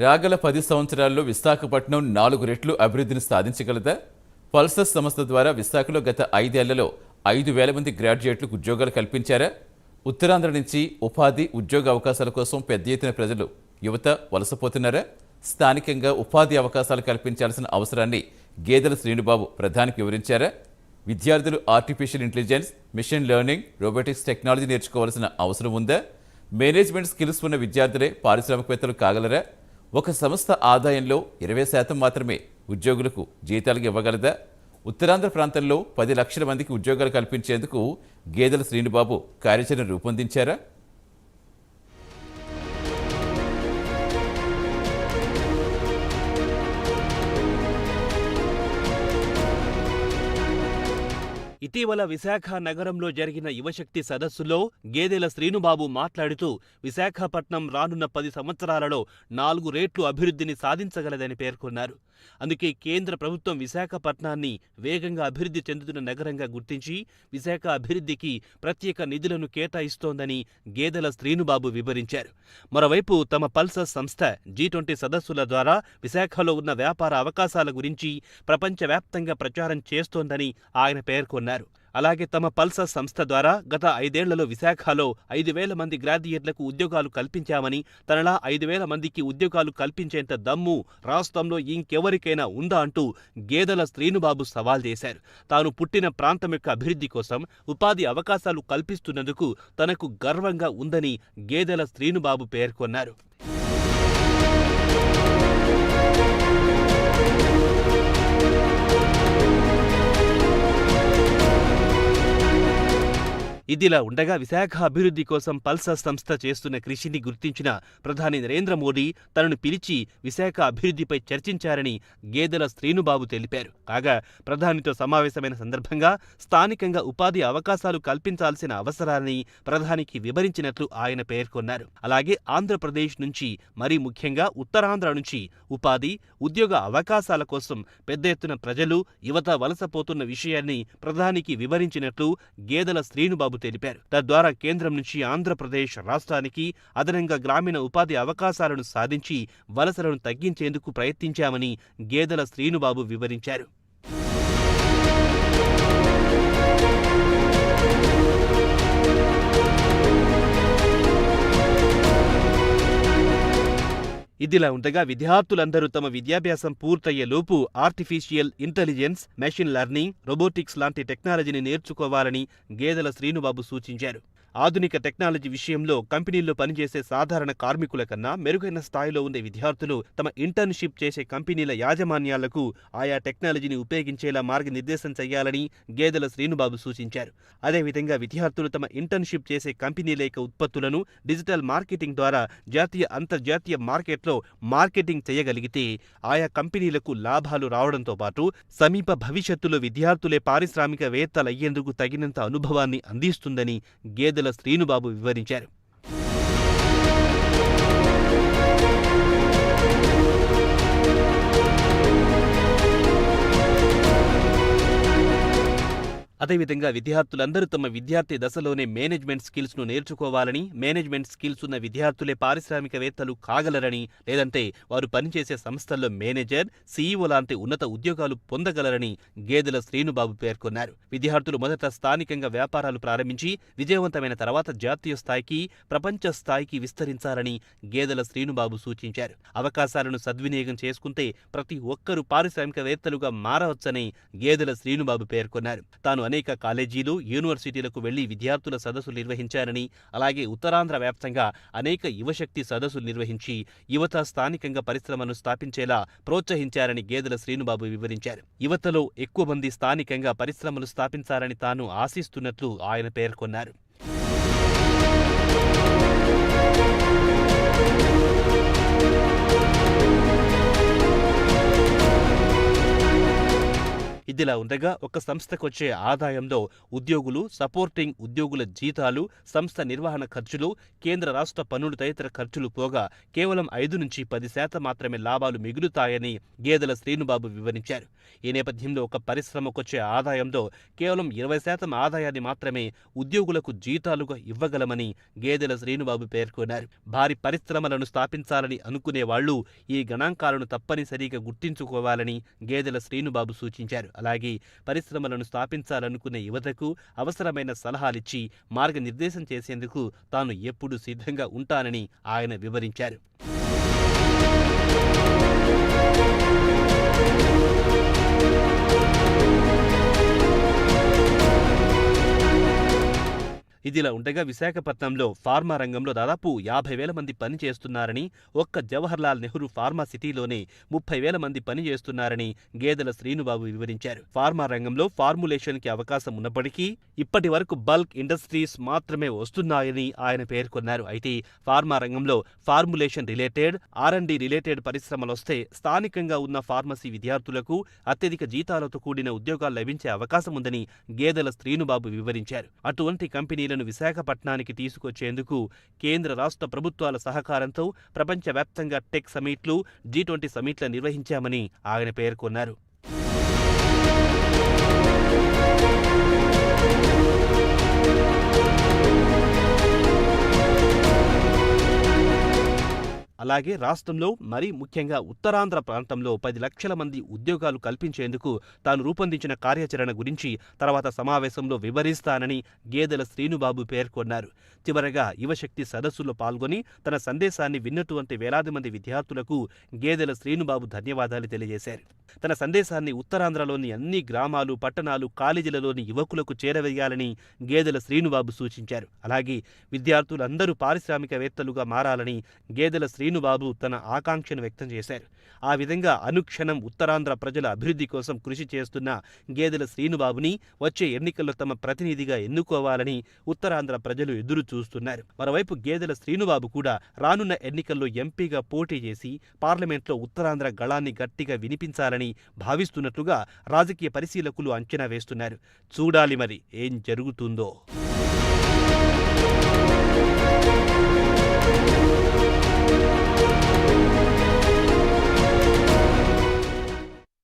రాగల పది సంవత్సరాల్లో విశాఖపట్నం నాలుగు రెట్లు అభివృద్ధిని సాధించగలదా? పల్సస్ సంస్థ ద్వారా విశాఖలో గత ఐదేళ్ళలో ఐదు వేల మంది గ్రాడ్యుయేట్లకు ఉద్యోగాలు కల్పించారా? ఉత్తరాంధ్ర నుంచి ఉపాధి ఉద్యోగ అవకాశాల కోసం పెద్ద ఎత్తున ప్రజలు యువత వలసపోతున్నారా? స్థానికంగా ఉపాధి అవకాశాలు కల్పించాల్సిన అవసరాన్ని గేదెల శ్రీనుబాబు ప్రధానికి వివరించారా? విద్యార్థులు artificial intelligence machine learning robotics technology నేర్చుకోవాల్సిన అవసరం ఉందా? మేనేజ్మెంట్ స్కిల్స్ ఉన్న విద్యార్థులే పారిశ్రామికవేత్తలు కాగలరా? ఒక సంస్థ ఆదాయంలో ఇరవై శాతం మాత్రమే ఉద్యోగులకు జీతాలకు ఇవ్వగలదా? ఉత్తరాంధ్ర ప్రాంతంలో పది లక్షల మందికి ఉద్యోగాలు కల్పించేందుకు గేదెల శ్రీనుబాబు కార్యాచరణ రూపొందించారా? ఇటీవల విశాఖ నగరంలో జరిగిన యువశక్తి సదస్సులో గేదెల శ్రీనుబాబు మాట్లాడుతూ విశాఖపట్నం రానున్న పది సంవత్సరాలలో నాలుగు రేట్లు అభివృద్ధిని సాధించగలదని పేర్కొన్నారు. అందుకే కేంద్ర ప్రభుత్వం విశాఖపట్నాన్ని వేగంగా అభివృద్ధి చెందుతున్న నగరంగా గుర్తించి విశాఖ అభివృద్ధికి ప్రత్యేక నిధులను కేటాయిస్తోందని గేదెల శ్రీనుబాబు వివరించారు. మరోవైపు తమ పల్సర్ సంస్థ జీ ట్వంటీ సదస్సుల ద్వారా విశాఖలో ఉన్న వ్యాపార అవకాశాల గురించి ప్రపంచవ్యాప్తంగా ప్రచారం చేస్తోందని ఆయన పేర్కొన్నారు. అలాగే తమ పల్సర్ సంస్థ ద్వారా గత ఐదేళ్ళలో విశాఖలో ఐదు వేల మంది గ్రాడ్యుయేట్లకు ఉద్యోగాలు కల్పించామని తనలా ఐదు వేల మందికి ఉద్యోగాలు కల్పించేంత దమ్ము రాష్ట్రంలో ఇంకెవరికైనా ఉందా అంటూ గేదెల శ్రీనుబాబు సవాల్ చేశారు. తాను పుట్టిన ప్రాంతం యొక్క అభివృద్ధి కోసం ఉపాధి అవకాశాలు కల్పిస్తున్నందుకు తనకు గర్వంగా ఉందని గేదెల శ్రీనుబాబు పేర్కొన్నారు. ఇదిలా ఉండగా విశాఖ అభివృద్ధి కోసం పల్సర్ సంస్థ చేస్తున్న కృషిని గుర్తించిన ప్రధాని నరేంద్ర మోడీ తనను పిలిచి విశాఖ అభివృద్ధిపై చర్చించారని గేదెల శ్రీనుబాబు తెలిపారు. కాగా ప్రధానితో సమావేశమైన సందర్భంగా స్థానికంగా ఉపాధి అవకాశాలు కల్పించాల్సిన అవసరాన్ని ప్రధానికి వివరించినట్లు ఆయన పేర్కొన్నారు. అలాగే ఆంధ్రప్రదేశ్ నుంచి మరీ ముఖ్యంగా ఉత్తరాంధ్ర నుంచి ఉపాధి ఉద్యోగ అవకాశాల కోసం పెద్ద ఎత్తున ప్రజలు యువత వలసపోతున్న విషయాన్ని ప్రధానికి వివరించినట్లు గేదెల శ్రీనుబాబు తెలిపారు. తద్వారా కేంద్రం నుంచి ఆంధ్రప్రదేశ్ రాష్ట్రానికి అదనంగా గ్రామీణ ఉపాధి అవకాశాలను సాధించి వలసలను తగ్గించేందుకు ప్రయత్నించామని గేదెల శ్రీనుబాబు వివరించారు. ఇదిలా ఉండగా విద్యార్థులందరూ తమ విద్యాభ్యాసం పూర్తయ్యే లోపు artificial intelligence machine learning robotics లాంటి టెక్నాలజీని నేర్చుకోవాలని గేదెల శ్రీనుబాబు సూచించారు. ఆధునిక టెక్నాలజీ విషయంలో కంపెనీల్లో పనిచేసే సాధారణ కార్మికుల కన్నా మెరుగైన స్థాయిలో ఉండే విద్యార్థులు తమ ఇంటర్న్షిప్ చేసే కంపెనీల యాజమాన్యాలకు ఆయా టెక్నాలజీని ఉపయోగించేలా మార్గనిర్దేశం చేయాలని గేదెల శ్రీనుబాబు సూచించారు. అదేవిధంగా విద్యార్థులు తమ ఇంటర్న్షిప్ చేసే కంపెనీల యొక్క ఉత్పత్తులను డిజిటల్ మార్కెటింగ్ ద్వారా జాతీయ అంతర్జాతీయ మార్కెట్లో మార్కెటింగ్ చేయగలిగితే ఆయా కంపెనీలకు లాభాలు రావడంతో పాటు సమీప భవిష్యత్తులో విద్యార్థులే పారిశ్రామికవేత్తలయ్యేందుకు తగినంత అనుభవాన్ని అందిస్తుందని గేదెల శ్రీనుబాబు వివరించారు. అదేవిధంగా విద్యార్థులందరూ తమ విద్యార్థి దశలోనే మేనేజ్మెంట్ స్కిల్స్ను నేర్చుకోవాలని మేనేజ్మెంట్ స్కిల్స్ ఉన్న విద్యార్థులే పారిశ్రామికవేత్తలు కాగలరని లేదంటే వారు పనిచేసే సంస్థల్లో మేనేజర్ సీఈఓ లాంటి ఉన్నత ఉద్యోగాలు పొందగలరని గేదెల శ్రీనుబాబు పేర్కొన్నారు. విద్యార్థులు మొదట స్థానికంగా వ్యాపారాలు ప్రారంభించి విజయవంతమైన తర్వాత జాతీయ స్థాయికి ప్రపంచ స్థాయికి విస్తరించాలని గేదెల శ్రీనుబాబు సూచించారు. అవకాశాలను సద్వినియోగం చేసుకుంటే ప్రతి ఒక్కరూ పారిశ్రామికవేత్తలుగా మారవచ్చని గేదెల శ్రీనుబాబు పేర్కొన్నారు. తాను అనేక కాలేజీలు యూనివర్సిటీలకు వెళ్ళి విద్యార్థుల సదస్సులు నిర్వహించారని అలాగే ఉత్తరాంధ్ర వ్యాప్తంగా అనేక యువశక్తి సదస్సులు నిర్వహించి యువత స్థానికంగా పరిశ్రమను స్థాపించేలా ప్రోత్సహించారని గేదెల శ్రీనుబాబు వివరించారు. యువతలో ఎక్కువ మంది స్థానికంగా పరిశ్రమలు స్థాపించాలని తాను ఆశిస్తున్నట్లు ఆయన పేర్కొన్నారు. ఇదిలా ఉండగా ఒక సంస్థకొచ్చే ఆదాయంలో ఉద్యోగులు సపోర్టింగ్ ఉద్యోగుల జీతాలు సంస్థ నిర్వహణ ఖర్చులు కేంద్ర రాష్ట్ర పన్నులు తదితర ఖర్చులు పోగా కేవలం ఐదు నుంచి పది శాతం మాత్రమే లాభాలు మిగులుతాయని గేదెల శ్రీనుబాబు వివరించారు. ఈ నేపథ్యంలో ఒక పరిశ్రమకొచ్చే ఆదాయంలో కేవలం ఇరవై శాతం ఆదాయాన్ని మాత్రమే ఉద్యోగులకు జీతాలుగా ఇవ్వగలమని గేదెల శ్రీనుబాబు పేర్కొన్నారు. భారీ పరిశ్రమలను స్థాపించాలని అనుకునే వాళ్ళు ఈ గణాంకాలను తప్పనిసరిగా గుర్తించుకోవాలని గేదెల శ్రీనుబాబు సూచించారు. అలాగే పరిశ్రమలను స్థాపించాలనుకునే యువతకు అవసరమైన సలహాలిచ్చి మార్గనిర్దేశం చేసేందుకు తాను ఎప్పుడూ సిద్ధంగా ఉంటానని ఆయన వివరించారు. ఇదిలా ఉండగా విశాఖపట్నంలో ఫార్మా రంగంలో దాదాపు యాభై వేల మంది పని చేస్తున్నారని ఒక్క జవహర్లాల్ నెహ్రూ ఫార్మా సిటీలోనే ముప్పై వేల మంది పని చేస్తున్నారని గేదెల శ్రీనుబాబు వివరించారు. ఫార్మా రంగంలో ఫార్ములేషన్కి అవకాశం ఉన్నప్పటికీ ఇప్పటి వరకు బల్క్ ఇండస్ట్రీస్ మాత్రమే వస్తున్నాయని ఆయన పేర్కొన్నారు. అయితే ఫార్మా రంగంలో formulation related R and D related పరిశ్రమలొస్తే స్థానికంగా ఉన్న ఫార్మసీ విద్యార్థులకు అత్యధిక జీతాలతో కూడిన ఉద్యోగాలు లభించే అవకాశం ఉందని గేదెల శ్రీనుబాబు వివరించారు. అటువంటి కంపెనీలను విశాఖపట్నానికి తీసుకొచ్చేందుకు కేంద్ర రాష్ట్ర ప్రభుత్వాల సహకారంతో ప్రపంచవ్యాప్తంగా టెక్ సమిట్లు జీ ట్వంటీ సమిట్ల నిర్వహించామని ఆయన పేర్కొన్నారు. అలాగే రాష్ట్రంలో మరీ ముఖ్యంగా ఉత్తరాంధ్ర ప్రాంతంలో పది లక్షల మంది ఉద్యోగాలు కల్పించేందుకు తాను రూపొందించిన కార్యాచరణ గురించి తర్వాత సమావేశంలో వివరిస్తానని గేదెల శ్రీనుబాబు పేర్కొన్నారు. చివరగా యువశక్తి సదస్సులో పాల్గొని తన సందేశాన్ని విన్నటువంటి వేలాది మంది విద్యార్థులకు గేదెల శ్రీనుబాబు ధన్యవాదాలు తెలియజేశారు. తన సందేశాన్ని ఉత్తరాంధ్రలోని అన్ని గ్రామాలు పట్టణాలు కాలేజీలలోని యువకులకు చేరవేయాలని గేదెల శ్రీనుబాబు సూచించారు. అలాగే విద్యార్థులందరూ పారిశ్రామికవేత్తలుగా మారాలని గేదెల వేణుబాబు తన ఆకాంక్షను వ్యక్తం చేశారు. ఆ విధంగా అనుక్షణం ఉత్తరాంధ్ర ప్రజల అభివృద్ధి కోసం కృషి చేస్తున్న గేదెల శ్రీనుబాబుని వచ్చే ఎన్నికల్లో తమ ప్రతినిధిగా ఎన్నుకోవాలని ఉత్తరాంధ్ర ప్రజలు ఎదురు చూస్తున్నారు. మరోవైపు గేదెల శ్రీనుబాబు కూడా రానున్న ఎన్నికల్లో ఎంపీగా పోటీ చేసి పార్లమెంట్లో ఉత్తరాంధ్ర గళాన్ని గట్టిగా వినిపించాలని భావిస్తున్నట్లుగా రాజకీయ పరిశీలకులు అంచనా వేస్తున్నారు. చూడాలి మరి ఏం జరుగుతుందో.